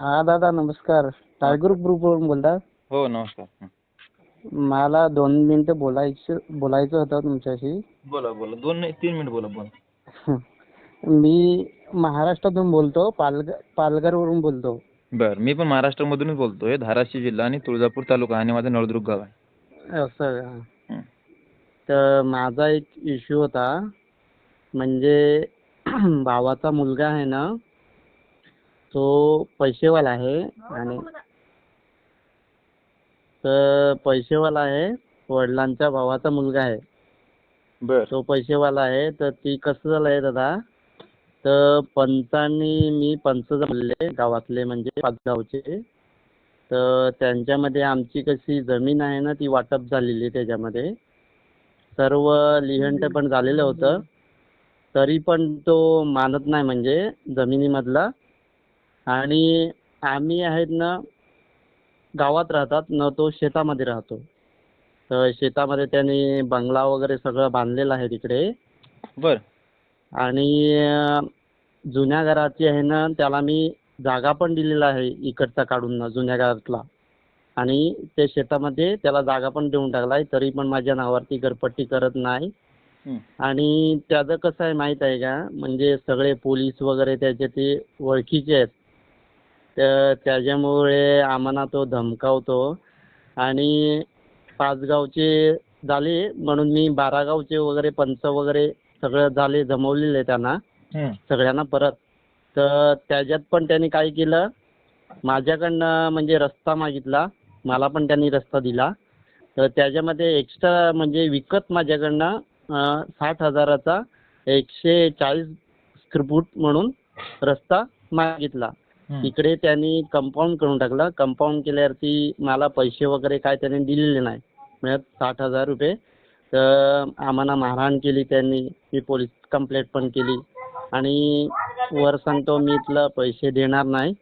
हा दादा नमस्कार. टायगर ग्रुपवरून बोलता? हो नमस्कार. मला दोन मिनिटं बोलायचं बोलायचं होतं तुमच्याशी. बोला बोला. दोन नाही तीन मिनिट बोला बोला. मी महाराष्ट्रातून बोलतो पालघर पालघरवरून बोलतो. बर मी पण महाराष्ट्रामधूनच बोलतोय धाराशिव जिल्हा आणि तुळजापूर तालुका आणि माझं नळदुर्ग गाव आहे. असं? हं. तर माझा एक इश्यू होता. म्हणजे भावाचा मुलगा आहे ना तो पैसेवाला आहे आणि तर पैसेवाला आहे वडिलांच्या भावाचा मुलगा आहे. बर. तो पैसेवाला आहे तर ती कसं झालं आहे दादा? तर पंचांनी मी पंच जमले गावातले म्हणजे पाच गावचे तर त्यांच्यामध्ये आमची कशी जमीन आहे ना ती वाटप झालेली आहे त्याच्यामध्ये. सर्व लिहंट पण झालेलं होतं. तरी पण तो मानत नाही म्हणजे जमिनीमधला. आणि आम्ही आहेत ना गावात राहतात न तो शेतामध्ये राहतो. तर शेतामध्ये त्यांनी बंगला वगैरे सगळं बांधलेलं आहे तिकडे. बर. आणि अं, जुन्या घराची आहे ना त्याला मी जागा पण दिलेला आहे इकडचा काढून ना जुन्या घरातला. आणि ते शेतामध्ये त्याला जागा पण देऊन टाकला आहे तरी पण माझ्या नावावरती घरपट्टी करत नाही. हं. आणि त्याचं कसं आहे माहीत आहे का? म्हणजे सगळे पोलीस वगैरे त्याचे ते ओळखीचे आहेत. तर त्याच्यामुळे आम्हाला तो धमकावतो. आणि पाच गावचे झाले म्हणून मी बारा गावचे वगैरे पंच वगैरे सगळं झाले जमवलेले त्यांना. सगळ्यांना परत. तर त्याच्यात पण त्यांनी काय केलं? माझ्याकडनं म्हणजे रस्ता मागितला. मला पण त्यांनी रस्ता दिला. तर त्याच्यामध्ये एक्स्ट्रा म्हणजे विकत माझ्याकडनं साठ हजाराचा एकशे चाळीस स्क्वेअर फूट म्हणून रस्ता मागितला. तिकडे इकडे त्यांनी कंपाऊंड करून टाकलं. कंपाऊंड केल्यावरती मला पैसे वगैरे काय त्यांनी दिलेले नाही. म्हणजे साठ हजार रुपये. तर आम्हाला मारहाण केली त्यांनी. मी पोलीस कंप्लेंट पण केली. आणि वर सांगतो मी इथलं पैसे देणार नाही.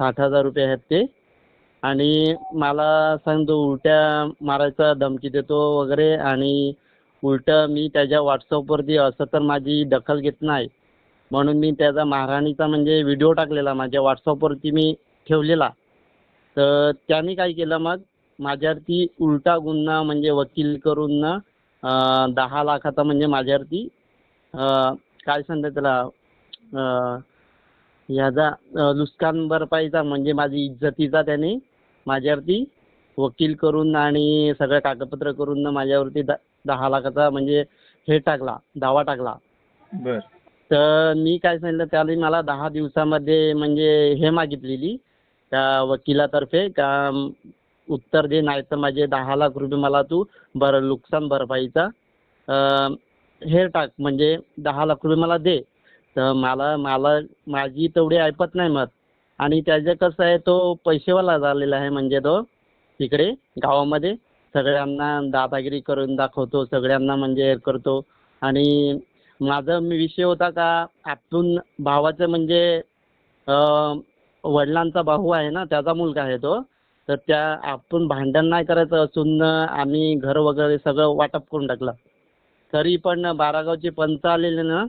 साठ हजार रुपये आहेत ते. आणि मला सांगतो उलट्या मारायचा धमकी देतो वगैरे. आणि उलटं मी त्याच्या व्हॉट्सअपवरती असं तर माझी दखल घेत नाही. म्हणून मी त्याचा महाराणीचा म्हणजे व्हिडिओ टाकलेला माझ्या व्हॉट्सअपवरती मी ठेवलेला. तर त्याने काय केलं मग माझ्यावरती उलटा गुन्हा म्हणजे वकील करून ना दहा लाखाचा म्हणजे माझ्यावरती काय सांगतात त्याला याचा ह्याचा नुकसान भरपाईचा म्हणजे माझी इज्जतीचा त्याने माझ्यावरती वकील करून आणि सगळं कागदपत्र करून ना माझ्यावरती द दहा लाखाचा म्हणजे हे टाकला दावा टाकला. बर. तर मी काय सांगितलं त्याने मला दहा दिवसामध्ये म्हणजे हे मागितलेली त्या वकिलातर्फे का उत्तर दे नाही तर माझे दहा लाख रुपये मला तू बर नुकसान भरपाईचा हे टाक म्हणजे दहा लाख रुपये मला दे. तर मला मला माझी तेवढी ऐपत नाही मत आणि त्याचं कसं आहे तो पैसेवाला झालेला आहे म्हणजे तो तिकडे गावामध्ये. सगळ्यांना दादागिरी करून दाखवतो सगळ्यांना म्हणजे हे करतो. आणि माझा मी विषय होता का आपण भावाचं म्हणजे वडिलांचा भाऊ आहे ना त्याचा मुलगा आहे तो तर त्या आपण भांडण नाही करायचं असून आम्ही घर वगैरे सगळं वाटप करून टाकलं. तरी पण बारागावचे पंच आलेले ना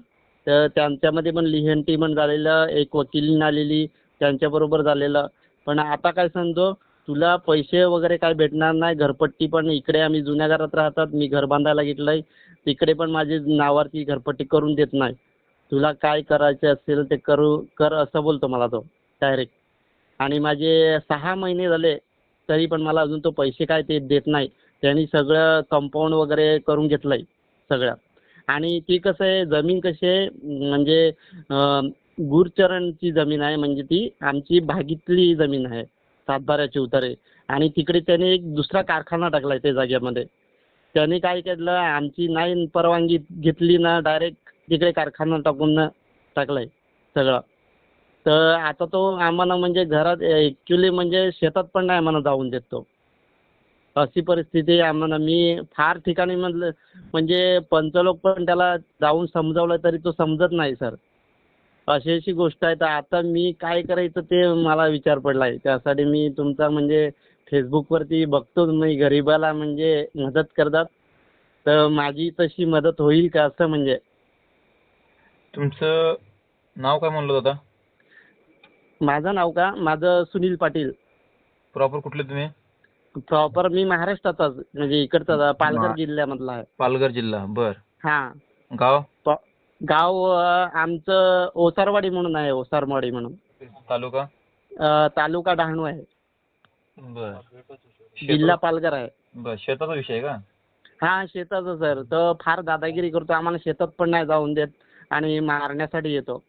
तर त्यांच्यामध्ये पण लिहंटी पण झालेलं एक वकिलीन आलेली त्यांच्याबरोबर झालेलं. पण आता काय सांगतो तुला पैसे वगैरे काय भेटणार नाही घरपट्टी पण इकडे आम्ही जुन्या घरात राहतात मी घर बांधायला घेतलं आहे तिकडे पण माझी नावावरती घरपट्टी करून देत नाही. तुला काय करायचं असेल ते करू कर असं बोलतो मला तो डायरेक्ट आणि माझे सहा महिने झाले तरी पण मला अजून तो पैसे काय ते देत नाही. त्यांनी सगळं कंपाऊंड वगैरे करून घेतलं आहे सगळं. आणि ती कसं आहे जमीन कशी आहे म्हणजे गुरचरणची जमीन आहे म्हणजे ती आमची भागीतली जमीन आहे सातबाऱ्याची उतारे. आणि तिकडे त्याने एक दुसरा कारखाना टाकला आहे त्या जागेमध्ये. त्याने काय केलं आमची नाही परवानगी घेतली ना डायरेक्ट तिकडे कारखाना टाकून ना टाकलं आहे सगळं. तर आता तो आम्हाला म्हणजे घरात ॲक्च्युली म्हणजे शेतात पण नाही आम्हाला जाऊन देत तो. अशी परिस्थिती आम्हाला. मी फार ठिकाणी म्हटलं म्हणजे पंचलोक पण त्याला जाऊन समजावलं तरी तो समजत नाही सर अशी अशी गोष्ट आहे. तर आता मी काय करायचं ते मला विचार पडला आहे त्यासाठी मी तुमचा म्हणजे फेसबुकवरती बघतो तुम्ही गरिबाला म्हणजे मदत करतात. तर माझी तशी मदत होईल का असं म्हणजे? तुमचं नाव काय म्हणलं दादा माझं नाव का? माझं सुनील पाटील. प्रॉपर कुठले तुम्ही? प्रॉपर मी महाराष्ट्राचाच म्हणजे इकडचा पालघर मा- जिल्ह्यामधला आहे. पालघर जिल्हा बर. हा. गाव? गाव आमचं ओसारवाडी म्हणून आहे ओसारवाडी म्हणून. तालुका? तालुका डहाणू आहे. बर. जिल्हा पालघर आहे. बर शेताचा विषय आहे का? हा शेताचं सर. तर फार दादागिरी करतो आम्हाला शेतात पण नाही जाऊन देत आणि मारण्यासाठी येतो.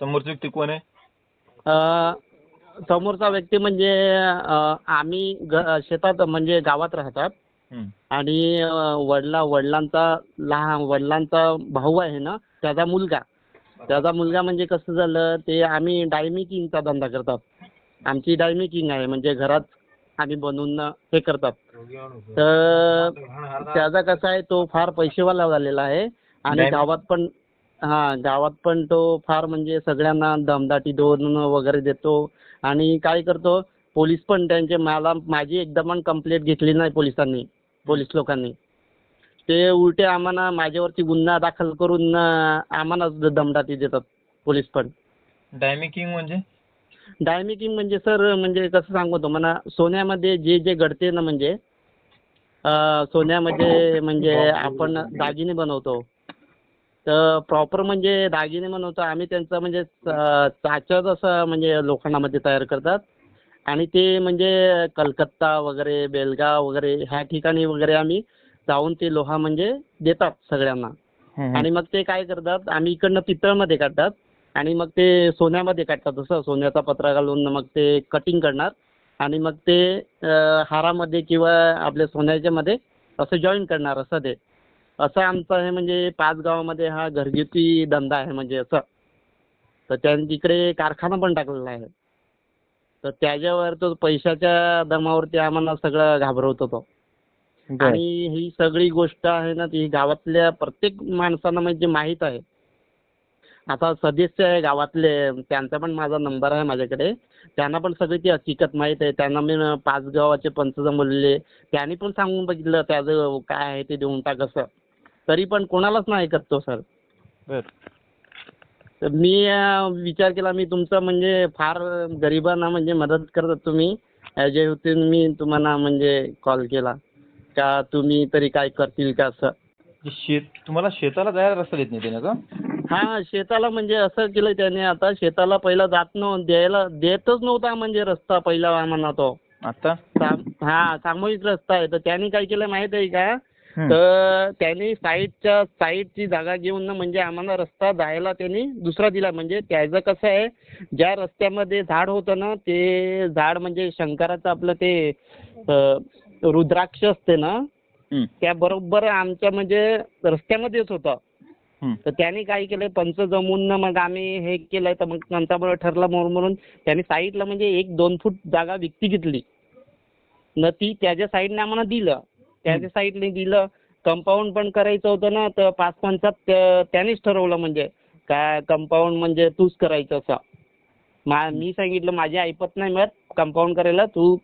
समोरची व्यक्ती कोण आहे? अं, समोरचा व्यक्ती म्हणजे अं, आम्ही ग शेतात म्हणजे गावात राहतात. हम्म. आणि अं, वडिला वडिलांचा लहान वडिलांचा भाऊ आहे ना त्याचा मुलगा. त्याचा मुलगा म्हणजे कसं झालं ते आम्ही किंगचा धंदा करतात. आमची डायमी किंग आहे म्हणजे घरात आम्ही बनवून हे करतात. तर त्याचा कसा आहे तो फार पैसेवाला झालेला आहे आणि गावात पण हा गावात पण तो फार म्हणजे सगळ्यांना दमदाटी दोन वगैरे देतो आणि काय करतो पोलीस पण त्यांचे मला माझी एकदा पण कंप्लेंट घेतली नाही पोलिसांनी पोलीस लोकांनी. ते उलटे आम्हाला माझ्यावरती गुन्हा दाखल करून अं, आम्हालाच दमदाटी देतात पोलीस पण. डायमी किंग म्हणजे? डायमिकिंग म्हणजे सर म्हणजे कसं सांगू तुम्हाला सोन्यामध्ये जे जे घडते ना म्हणजे सोन्यामध्ये म्हणजे आपण दागिने बनवतो. तर प्रॉपर म्हणजे दागिने बनवतो. आम्ही त्यांचं म्हणजे च- चाचं असं म्हणजे लोखंडामध्ये तयार करतात. आणि ते म्हणजे कलकत्ता वगैरे बेलगाव वगैरे ह्या ठिकाणी वगैरे आम्ही जाऊन ते लोहा म्हणजे देतात सगळ्यांना. आणि मग ते काय करतात आम्ही इकडनं पितळमध्ये काढतात. आणि मग ते सोन्यामध्ये काढतात. जसं सोन्याचा पत्रा घालून मग ते कटिंग करणार. आणि मग ते हारामध्ये किंवा आपल्या सोन्याच्यामध्ये असं जॉईन करणार असं ते. असं आमचं हे म्हणजे पाच गावामध्ये हा घरगुती धंदा आहे म्हणजे असं. तर त्यां तिकडे कारखाना पण टाकलेला आहे. तर त्याच्यावर तो पैशाच्या दमावरती आम्हाला सगळं घाबरवत होतो आणि ही सगळी गोष्ट आहे ना ती गावातल्या प्रत्येक माणसांना म्हणजे माहीत आहे. आता सदस्य आहे गावातले त्यांचा पण माझा नंबर आहे माझ्याकडे. त्यांना पण सगळी ती हकीकत माहीत आहे. त्यांना मी पाच गावाचे पंच जमवलेले त्यांनी पण सांगून बघितलं त्याचं काय आहे ते देऊन टाक असं. तरी पण कोणालाच नाही ऐकत तो सर. बर. तर मी विचार केला मी तुमचं म्हणजे फार गरिबांना म्हणजे मदत करतात तुम्ही ए होते मी तुम्हाला म्हणजे कॉल केला. का तुम्ही तरी काय करतील का असं? जे शेत तुम्हाला शेताला जायला रस्ता देत नाही त्याने का हा शेताला म्हणजे असं केलं त्याने आता शेताला पहिला जात नव्ह द्यायला देतच नव्हता म्हणजे रस्ता पहिला आम्हाला तो आता हा सामूहिक रस्ता आहे तर त्यांनी काय केलं माहीत आहे का. तर त्यांनी साईडच्या साईडची जागा घेऊन ना म्हणजे आम्हाला रस्ता जायला त्यांनी दुसरा दिला म्हणजे त्याचं कसं आहे ज्या रस्त्यामध्ये झाड होतं ना ते झाड म्हणजे शंकराचं आपलं ते रुद्राक्ष असते ना. त्या बरोबर आमच्या म्हणजे रस्त्यामध्येच होतं. तर त्यांनी काय केलं पंच जमून ना मग आम्ही हे केलं तर मग नंतर ठरलं म्हणून म्हणून त्यांनी साईडला म्हणजे एक दोन फूट जागा विकती घेतली. न ती त्याच्या साईडने आम्हाला दिलं. त्याच्या साईडने दिलं. कंपाऊंड पण करायचं होतं ना तर पाच पंचात त्या- त्यानेच ठरवलं म्हणजे. काय कंपाऊंड म्हणजे तूच करायचं असं. मा मी सांगितलं माझी ऐपत नाही मग कंपाऊंड करायला तू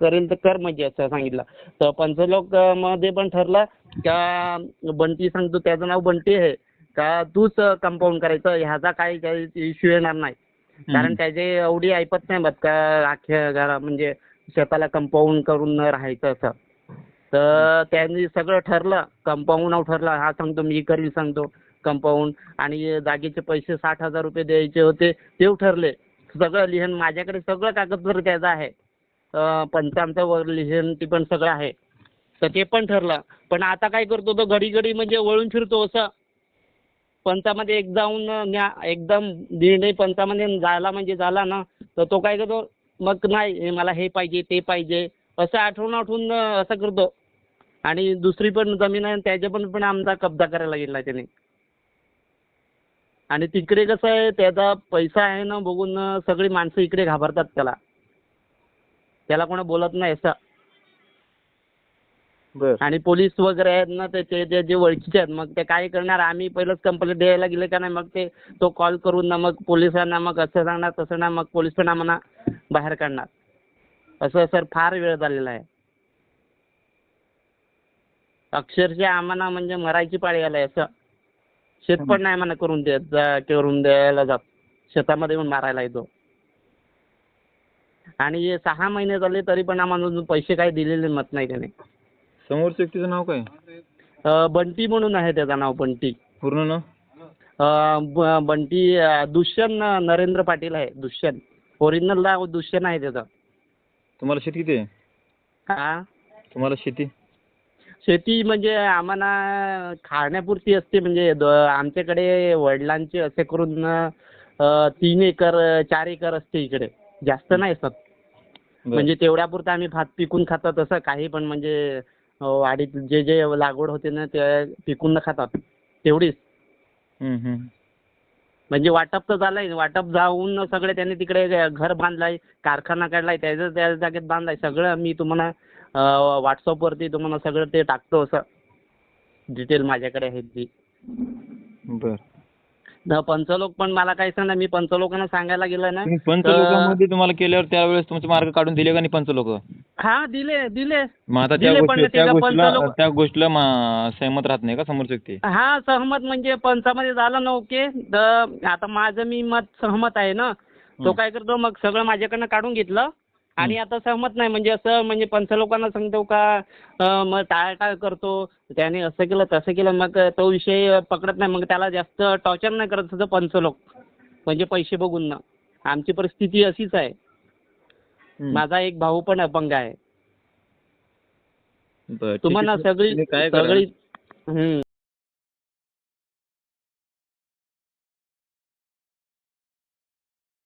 करेल तर कर म्हणजे असं सांगितलं. तर पंचलोकमध्ये पण ठरलं का बंटी सांगतो त्याचं नाव बंटी आहे. का तूच कंपाऊंड करायचं? ह्याचा काही काही इश्यू येणार नाही. कारण त्याचे एवढी ऐपत नाही बघ का अख्ख्या घरा म्हणजे शेताला कंपाऊंड करून राहायचं असं. तर त्यांनी सगळं ठरलं कंपाऊंड ठरलं. हा सांगतो मी करील सांगतो कंपाऊंड आणि जागेचे पैसे साठ हजार रुपये द्यायचे होते ते ठरले. सगळं लिहून माझ्याकडे सगळं कागदपत्र त्याचं आहे. पंचांचं वर लिहून ते पण सगळं आहे. तर ते पण ठरलं. पण आता काय करतो तो घडी घडी म्हणजे वळून फिरतो असं. पंचामध्ये एक जाऊन न्या- एकदम निर्णय पंचामध्ये झाला म्हणजे झाला ना तर तो काय करतो मग नाही मला हे पाहिजे ते पाहिजे असं आठवून आठवून असं करतो. आणि दुसरी पण जमीन आहे त्याच्या पण पण आमचा कब्जा करायला गेला त्याने. आणि तिकडे कसं आहे त्याचा पैसा आहे ना बघून सगळी माणसं इकडे घाबरतात त्याला. त्याला कोणा बोलत नाही असं. आणि पोलीस वगैरे आहेत ना ते ते जे ओळखीचे आहेत मग ते काय करणार? आम्ही पहिलंच कंप्लेंट द्यायला गेले का नाही? मग ते तो कॉल करून ना मग पोलिसांना मग असं सांगणार तसं ना मग पोलीस पण आम्हाला बाहेर काढणार. असं सर फार वेळ झालेला आहे. अक्षरशः आम्हाला म्हणजे मरायची पाळी आलाय असं. शेत पण नाही आम्हाला करून देत करून द्यायला जात. शेतामध्ये येऊन मारायला येतो. आणि सहा महिने झाले तरी पण आम्हाला अजून पैसे काही दिलेले मत नाही त्याने. समोरच्या व्यक्तीचं नाव काय? अं, बंटी म्हणून आहे त्याचं नाव बंटी. पूर्ण नाव? अं, ब- बंटी अं, दुष्यंत नरेंद्र पाटील आहे दुष्यंत. ओरिजिनल नाव दुष्यंत आहे त्याचं. तुम्हाला शेती किती आहे? हा? तुम्हाला शेती? शेती म्हणजे आम्हाला खाण्यापुरती असते म्हणजे द- आमच्याकडे वडिलांचे असे करून अं, तीन एकर चार एकर असते इकडे. जास्त नाही असत बरं. म्हणजे तेवढ्यापुरतं आम्ही भात पिकून खातात तसं काही पण म्हणजे अं, वाडीत जे जे लागवड होते ना ते पिकून न खातात. तेवढीच. म्हणजे वाटप तर झालंय. वाटप जाऊन सगळे त्यांनी तिकडे घर बांधलाय कारखाना काढलाय त्याच्या त्या जागेत बांधलाय. सगळं मी तुम्हाला व्हॉट्सअपवरती तुम्हाला सगळं ते टाकतो असं. डिटेल माझ्याकडे आहे ती. बरं. न पंचलोक पण मला काय सांगा मी पंचलोकांना सांगायला गेलं ना पंचलोकामध्ये तुम्हाला केल्यावर त्यावेळेस तुमचे मार्ग काढून दिले का नाही पंचलोक? हा दिले दिले. मग आता त्या दिले पण गोष्टी त्या त्याच्या गोष्टीला त्या गोष्टीला मा- सहमत राहत नाही का समोरची व्यक्ती? हा सहमत म्हणजे पंचामध्ये झालं ना ओके. तर आता माझं मी मत सहमत आहे ना. तो. काय करतो मग सगळं माझ्याकडनं काढून घेतलं. आणि आता सहमत नाही म्हणजे असं म्हणजे पंचलोकांना सांगतो का अं, मग टाळाटाळ करतो. त्याने असं केलं तसं केलं मग तो विषय पकडत नाही. मग त्याला जास्त टॉर्चर नाही करत तसं पंचलोक म्हणजे पैसे बघून ना. आमची परिस्थिती अशीच आहे. माझा एक भाऊ पण अपंग आहे तुम्हाला. सगळी? सगळी हम्म